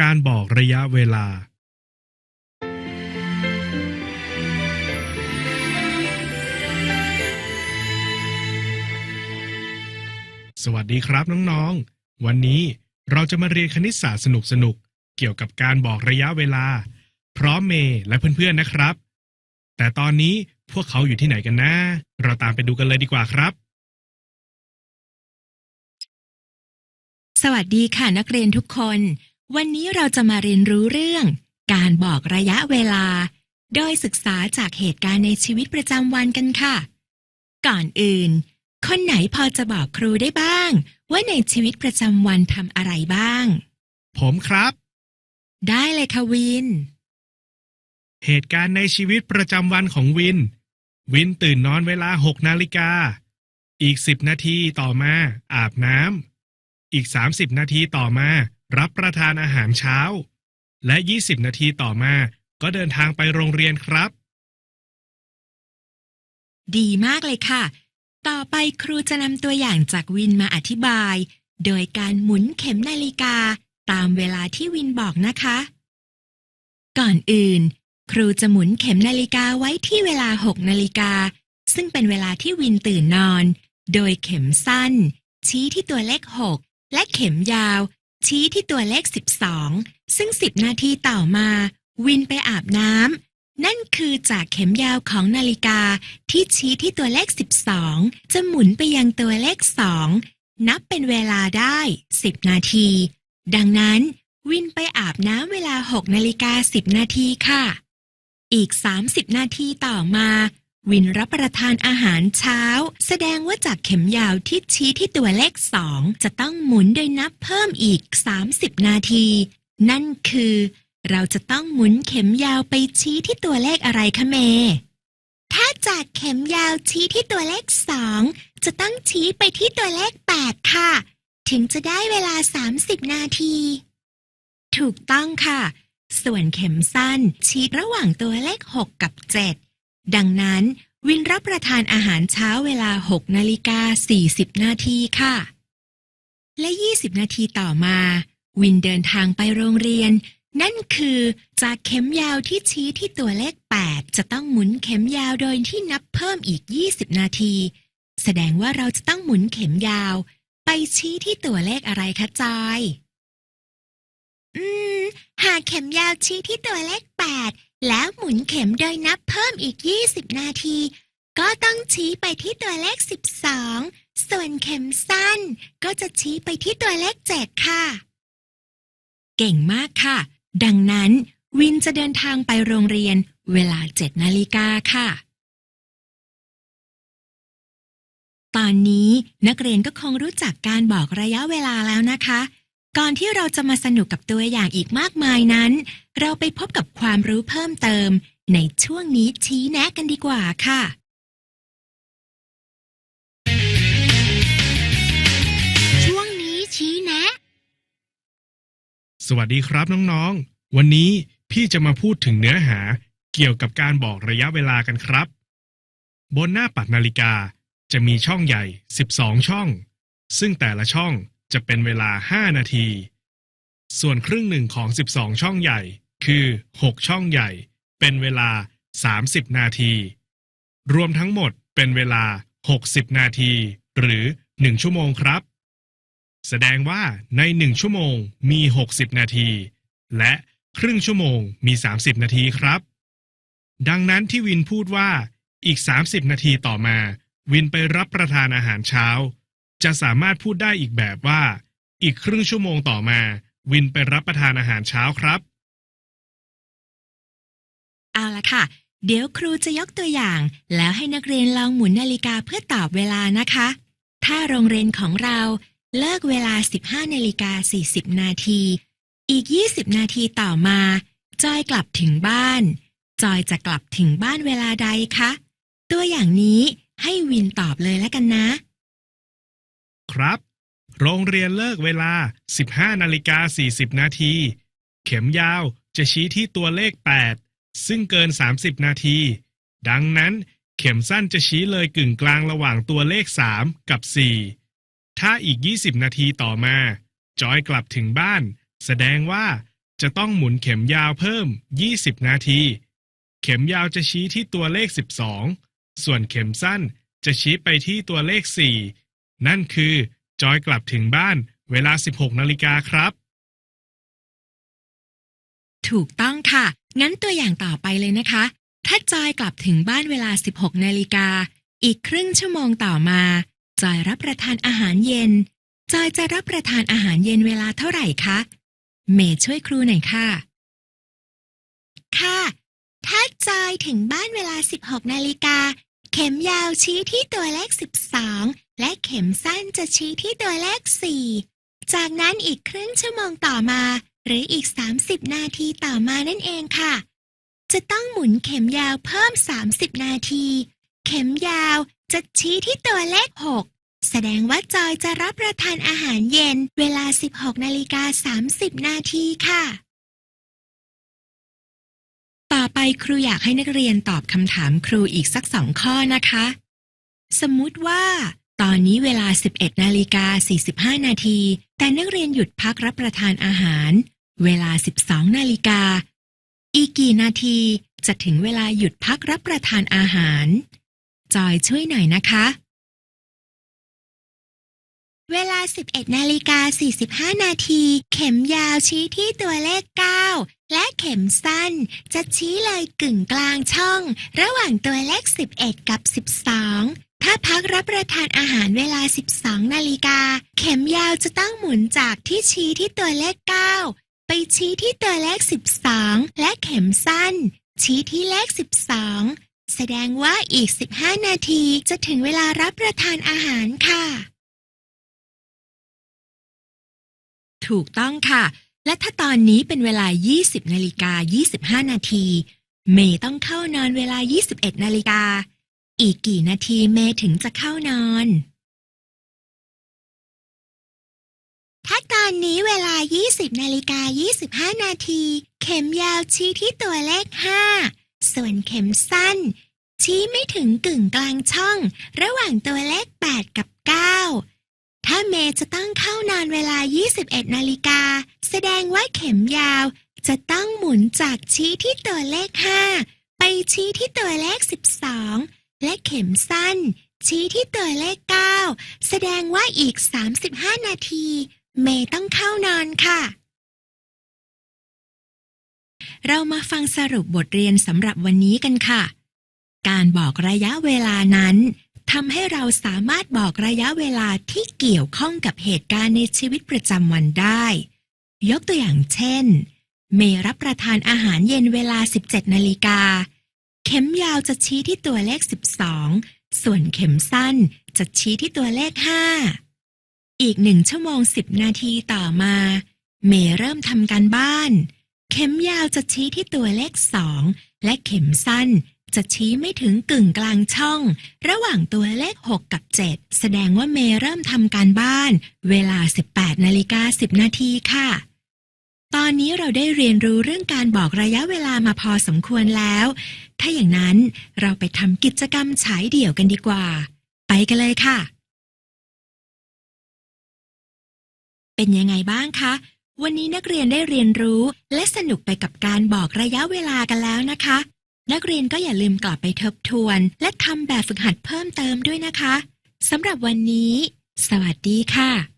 การบอกระยะเวลา สวัสดีครับน้องๆ วันนี้เราจะมาเรียนคณิตศาสตร์สนุกๆ เกี่ยวกับการบอกระยะเวลา พร้อมเมย์และเพื่อนๆนะครับ แต่ตอนนี้พวกเขาอยู่ที่ไหนกันนะ เราตามไปดูกันเลยดีกว่าครับ สวัสดีค่ะนักเรียนทุกคน วันนี้เราจะมาเรียนรู้เรื่อง การบอกระยะเวลา โดยศึกษาจากเหตุการณ์ในชีวิตประจำวันกันค่ะ ก่อนอื่น คนไหนพอจะบอกครูได้บ้าง ว่าในชีวิตประจำวันทำอะไรบ้าง ผมครับ ได้เลยค่ะวิน เหตุการณ์ในชีวิตประจำวันของวิน วินตื่นนอนเวลา6นาฬิกา อีก10นาทีต่อมา อาบน้ำอีก30นาทีต่อมา รับประทานอาหารเช้า และ 20 นาทีต่อมา ก็เดินทางไปโรงเรียนครับ ดีมากเลยค่ะ ต่อไปครูจะนำตัวอย่างจากวินมาอธิบาย โดยการหมุนเข็มนาฬิกาตามเวลาที่วินบอกนะคะ ก่อนอื่น ครูจะหมุนเข็มนาฬิกาไว้ที่เวลา 6 นาฬิกา ซึ่งเป็นเวลาที่วินตื่นนอน โดยเข็มสั้น ชี้ที่ตัวเลข 6 และเข็มยาว ชี้ที่ตัวเลข 12 ซึ่ง 10 นาทีต่อมา วินไปอาบน้ำนั่นคือจากเข็มยาวของนาฬิกาที่ชี้ที่ตัวเลข 12 จะหมุนไปยังตัวเลข 2 นับเป็นเวลาได้ 10 นาที ดังนั้น วินไปอาบน้ำเวลา 6 นาฬิกา 10 นาทีค่ะ อีก 30 นาทีต่อมา วินรับประทานอาหารเช้า แสดงว่าจากเข็มยาวที่ชี้ที่ตัวเลข2จะต้องหมุนโดยนับเพิ่มอีก 30 นาที นั่นคือ เราจะต้องหมุนเข็มยาวไปชี้ที่ตัวเลขอะไรคะเม ถ้าจากเข็มยาวชี้ที่ตัวเลข2จะต้องชี้ไปที่ตัวเลข 8 ค่ะ ถึงจะได้เวลา 30 นาที ถูกต้องค่ะ ส่วนเข็มสั้นชี้ระหว่างตัวเลข 6 กับ 7 ดังนั้น วินรับประทานอาหารเช้าเวลา 6 นาฬิกา 40 นาทีค่ะ และ 20 นาทีต่อมา วินเดินทางไปโรงเรียน นั่นคือจากเข็มยาวที่ชี้ที่ตัวเลข 8 จะต้องหมุนเข็มยาวโดยที่นับเพิ่มอีก 20 นาที แสดงว่าเราจะต้องหมุนเข็มยาว ไปชี้ที่ตัวเลขอะไรคะจอย อืม หากเข็มยาวชี้ที่ตัวเลข 8 แล้วหมุนเข็มโดยนับเพิ่มอีก 20 นาที ก็ต้องชี้ไปที่ตัวเลข 12 ส่วนเข็มสั้น ก็จะชี้ไปที่ตัวเลข 7 ค่ะ เก่งมากค่ะ ดังนั้น วินจะเดินทางไปโรงเรียนเวลา 7 นาฬิกาค่ะ ตอนนี้นักเรียนก็คงรู้จักการบอกระยะเวลาแล้วนะคะ ก่อนที่เราจะมาสนุกกับตัวอย่างอีกมากมายนั้น เราไปพบกับความรู้เพิ่มเติม ในช่วงนี้ชี้แนะกันดีกว่าค่ะ ช่วงนี้ชี้แนะ สวัสดีครับน้องๆ วันนี้พี่จะมาพูดถึงเนื้อหาเกี่ยวกับการบอกระยะเวลากันครับ บนหน้าปัดนาฬิกาจะมีช่องใหญ่ 12 ช่อง ซึ่งแต่ละช่อง จะเป็นเวลา 5 นาที ส่วนครึ่งหนึ่งของ 12 ช่องใหญ่ คือ 6 ช่องใหญ่ เป็นเวลา 30 นาที รวมทั้งหมดเป็นเวลา 60 นาที หรือ 1 ชั่วโมงครับ แสดงว่าใน 1 ชั่วโมงมี 60 นาที และครึ่งชั่วโมงมี 30 นาทีครับ ดังนั้นที่วินพูดว่าอีก 30 นาทีต่อมา วินไปรับประทานอาหารเช้า จะสามารถพูดได้อีกแบบว่า อีกครึ่งชั่วโมงต่อมา วินไปรับประทานอาหารเช้าครับ เอาละค่ะ เดี๋ยวครูจะยกตัวอย่าง แล้วให้นักเรียนลองหมุนนาฬิกาเพื่อตอบเวลานะคะ ถ้าโรงเรียนของเราเลิกเวลา 15นาฬิกา40 นาที อีก 20 นาทีต่อมา จอยกลับถึงบ้าน จอยจะกลับถึงบ้านเวลาใดคะ ตัวอย่างนี้ให้วินตอบเลยแล้วกันนะ ครับ โรงเรียนเลิกเวลา 15นาฬิกา40 นาที เข็มยาวจะชี้ที่ตัวเลข 8 ซึ่งเกิน 30 นาที ดังนั้นเข็มสั้นจะชี้เลยกึ่งกลางระหว่างตัวเลข 3 กับ 4 ถ้าอีก 20 นาทีต่อมา จอยกลับถึงบ้าน แสดงว่าจะต้องหมุนเข็มยาวเพิ่ม 20 นาที เข็มยาวจะชี้ที่ตัวเลข 12 ส่วนเข็มสั้นจะชี้ไปที่ตัวเลข 4 นั่นคือ จอยกลับถึงบ้านเวลา 16 นาฬิกาครับ ถูกต้องค่ะ งั้นตัวอย่างต่อไปเลยนะคะ ถ้าจอยกลับถึงบ้านเวลา 16 นาฬิกา อีกครึ่งชั่วโมงต่อมา จอยรับประทานอาหารเย็น จอยจะรับประทานอาหารเย็นเวลาเท่าไหร่คะ เมย์ช่วยครูหน่อยค่ะ ค่ะ ถ้าจอยถึงบ้านเวลา 16 นาฬิกา เข็มยาวชี้ที่ตัวเลข 12 และเข็มสั้นจะชี้ที่ตัวเลข4จากนั้นอีกครึ่งชั่วโมงต่อมา หรืออีก 30 นาทีต่อมานั่นเองค่ะ จะต้องหมุนเข็มยาวเพิ่ม 30 นาที เข็มยาวจะชี้ที่ตัวเลข 6 แสดงว่าจอยจะรับประทานอาหารเย็นเวลา 16นาฬิกา30 นาทีค่ะ ต่อไปครูอยากให้นักเรียนตอบคำถามครูอีกสักสองข้อนะคะ สมมุติว่า ตอนนี้เวลา 11นาฬิกา45 นาที แต่นักเรียนหยุดพักรับประทานอาหาร เวลา 12นาฬิกา อีกกี่นาทีจะถึงเวลาหยุดพักรับประทานอาหาร จอยช่วยหน่อยนะคะ เวลา 11นาฬิกา45 นาที เข็มยาวชี้ที่ตัวเลข 9 และเข็มสั้น จะชี้เลยกึ่งกลางช่อง ระหว่างตัวเลข 11 กับ 12 ถ้าพักรับประทานอาหารเวลา 12 นาฬิกา เข็มยาวจะต้องหมุนจากที่ชี้ที่ตัวเลข 9 ไปชี้ที่ตัวเลข 12 และเข็มสั้น ชี้ที่เลข 12 แสดงว่าอีก 15 นาทีจะถึงเวลารับประทานอาหารค่ะ ถูกต้องค่ะ และถ้าตอนนี้เป็นเวลา 20 นาฬิกา 25 นาที เมย์ต้องเข้านอนเวลา 21 นาฬิกา อีกกี่นาทีเมย์ถึงจะเข้านอน ถ้าตอนนี้เวลา 20นาฬิกา25 นาที เข็มยาวชี้ที่ตัวเลข 5 ส่วนเข็มสั้น ชี้ไม่ถึงกึ่งกลางช่อง ระหว่างตัวเลข 8 กับ 9 ถ้าเมย์จะต้องเข้านอนเวลา 21นาฬิกา แสดงว่าเข็มยาวจะต้องหมุนจากชี้ที่ตัวเลข 5 ไปชี้ที่ตัวเลข 12 และเข็มสั้น ชี้ที่ตัวเลข9แสดงว่าอีก 35 นาที เมย์ต้องเข้านอนค่ะ เรามาฟังสรุปบทเรียนสำหรับวันนี้กันค่ะ การบอกระยะเวลานั้นทำให้เราสามารถบอกระยะเวลาที่เกี่ยวข้องกับเหตุการณ์ในชีวิตประจำวันได้ ยกตัวอย่างเช่น เมรับประทานอาหารเย็นเวลา 17 นาฬิกา เข็มยาวจะชี้ที่ตัวเลข 12 ส่วนเข็มสั้นจะชี้ที่ตัวเลข 5 อีกหนึ่งชั่วโมง 10 นาทีต่อมา เมย์เริ่มทำการบ้าน เข็มยาวจะชี้ที่ตัวเลข 2 และเข็มสั้นจะชี้ไม่ถึงกึ่งกลางช่อง ระหว่างตัวเลข 6 กับ 7 แสดงว่าเมย์เริ่มทำการบ้าน เวลา 18นาฬิกา10 นาทีค่ะ ตอนนี้เราได้เรียนรู้เรื่องการบอกระยะเวลามาพอสมควรแล้ว ถ้าอย่างนั้นเราไปทำกิจกรรมฉายเดี่ยวกันดีกว่า ไปกันเลยค่ะ เป็นยังไงบ้างคะ วันนี้นักเรียนได้เรียนรู้และสนุกไปกับการบอกระยะเวลากันแล้วนะคะ นักเรียนก็อย่าลืมกลับไปทบทวน และทำแบบฝึกหัดเพิ่มเติมด้วยนะคะสำหรับวันนี้ สวัสดีค่ะ